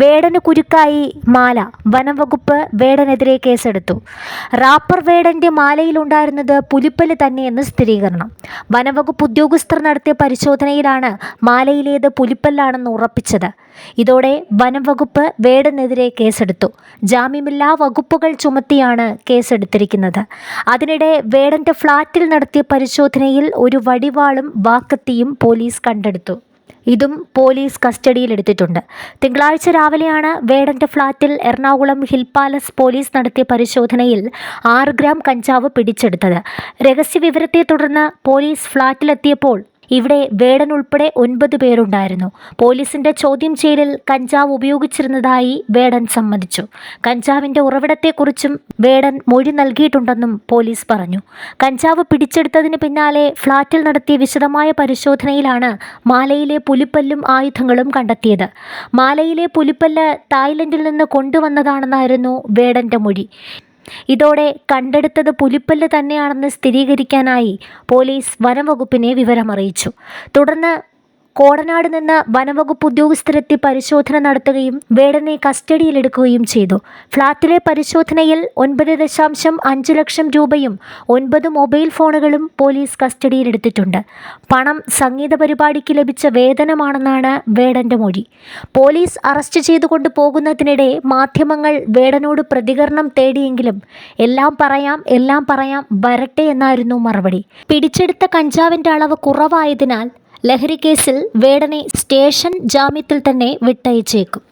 വേടന് കുരുക്കായി മാല. വനംവകുപ്പ് വേടനെതിരെ കേസെടുത്തു. റാപ്പർ വേടന്റെ മാലയിലുണ്ടായിരുന്നത് പുലിപ്പൽ തന്നെയെന്ന് സ്ഥിരീകരണം. വനംവകുപ്പ് ഉദ്യോഗസ്ഥർ നടത്തിയ പരിശോധനയിലാണ് മാലയിലേത് പുലിപ്പല്ലാണെന്ന് ഉറപ്പിച്ചത്. ഇതോടെ വനംവകുപ്പ് വേടനെതിരെ കേസെടുത്തു. ജാമ്യമില്ലാ വകുപ്പുകൾ ചുമത്തിയാണ് കേസെടുത്തിരിക്കുന്നത്. അതിനിടെ വേടന്റെ ഫ്ളാറ്റിൽ നടത്തിയ പരിശോധനയിൽ ഒരു വടിവാളും വാക്കത്തിയും പോലീസ് കണ്ടെടുത്തു. ഇതും പോലീസ് കസ്റ്റഡിയിലെടുത്തിട്ടുണ്ട്. തിങ്കളാഴ്ച രാവിലെയാണ് വേടന്റെ ഫ്ളാറ്റിൽ എറണാകുളം ഹിൽ പാലസ് പോലീസ് നടത്തിയ പരിശോധനയിൽ ആറ് ഗ്രാം കഞ്ചാവ് പിടിച്ചെടുത്തത്. രഹസ്യവിവരത്തെ തുടർന്ന് പോലീസ് ഫ്ളാറ്റിലെത്തിയപ്പോൾ ഇവിടെ വേടൻ ഉൾപ്പെടെ ഒൻപത് പേരുണ്ടായിരുന്നു. പോലീസിന്റെ ചോദ്യം ചെയ്യലിൽ കഞ്ചാവ് ഉപയോഗിച്ചിരുന്നതായി വേടൻ സമ്മതിച്ചു. കഞ്ചാവിന്റെ ഉറവിടത്തെക്കുറിച്ചും വേടൻ മൊഴി നൽകിയിട്ടുണ്ടെന്നും പോലീസ് പറഞ്ഞു. കഞ്ചാവ് പിടിച്ചെടുത്തതിന് പിന്നാലെ ഫ്ളാറ്റിൽ നടത്തിയ വിശദമായ പരിശോധനയിലാണ് മാലയിലെ പുലിപ്പല്ലും ആയുധങ്ങളും കണ്ടെത്തിയത്. മാലയിലെ പുലിപ്പല്ല് തായ്ലൻഡിൽ നിന്ന് കൊണ്ടുവന്നതാണെന്നായിരുന്നു വേടന്റെ മൊഴി. ഇതോടെ കണ്ടെടുത്തത് പുലിപ്പല്ല് തന്നെയാണെന്ന് സ്ഥിരീകരിക്കാനായി പോലീസ് വനംവകുപ്പിനെ വിവരമറിയിച്ചു. തുടർന്ന് കോടനാട് നിന്ന് വനംവകുപ്പ് ഉദ്യോഗസ്ഥരെത്തി പരിശോധന നടത്തുകയും വേടനെ കസ്റ്റഡിയിലെടുക്കുകയും ചെയ്തു. ഫ്ളാറ്റിലെ പരിശോധനയിൽ ഒൻപത് ദശാംശം അഞ്ച് ലക്ഷം രൂപയും ഒൻപത് മൊബൈൽ ഫോണുകളും പോലീസ് കസ്റ്റഡിയിലെടുത്തിട്ടുണ്ട്. പണം സംഗീത പരിപാടിക്ക് ലഭിച്ച വേതനമാണെന്നാണ് വേടന്റെ മൊഴി. പോലീസ് അറസ്റ്റ് ചെയ്തുകൊണ്ട് പോകുന്നതിനിടെ മാധ്യമങ്ങൾ വേടനോട് പ്രതികരണം തേടിയെങ്കിലും എല്ലാം പറയാം എല്ലാം പറയാം വരട്ടെ എന്നായിരുന്നു മറുപടി. പിടിച്ചെടുത്ത കഞ്ചാവിന്റെ അളവ് കുറവായതിനാൽ ലഹരി കേസിൽ വേടനെ സ്റ്റേഷൻ ജാമ്യത്തിൽ തന്നെ വിട്ടയച്ചേക്കും.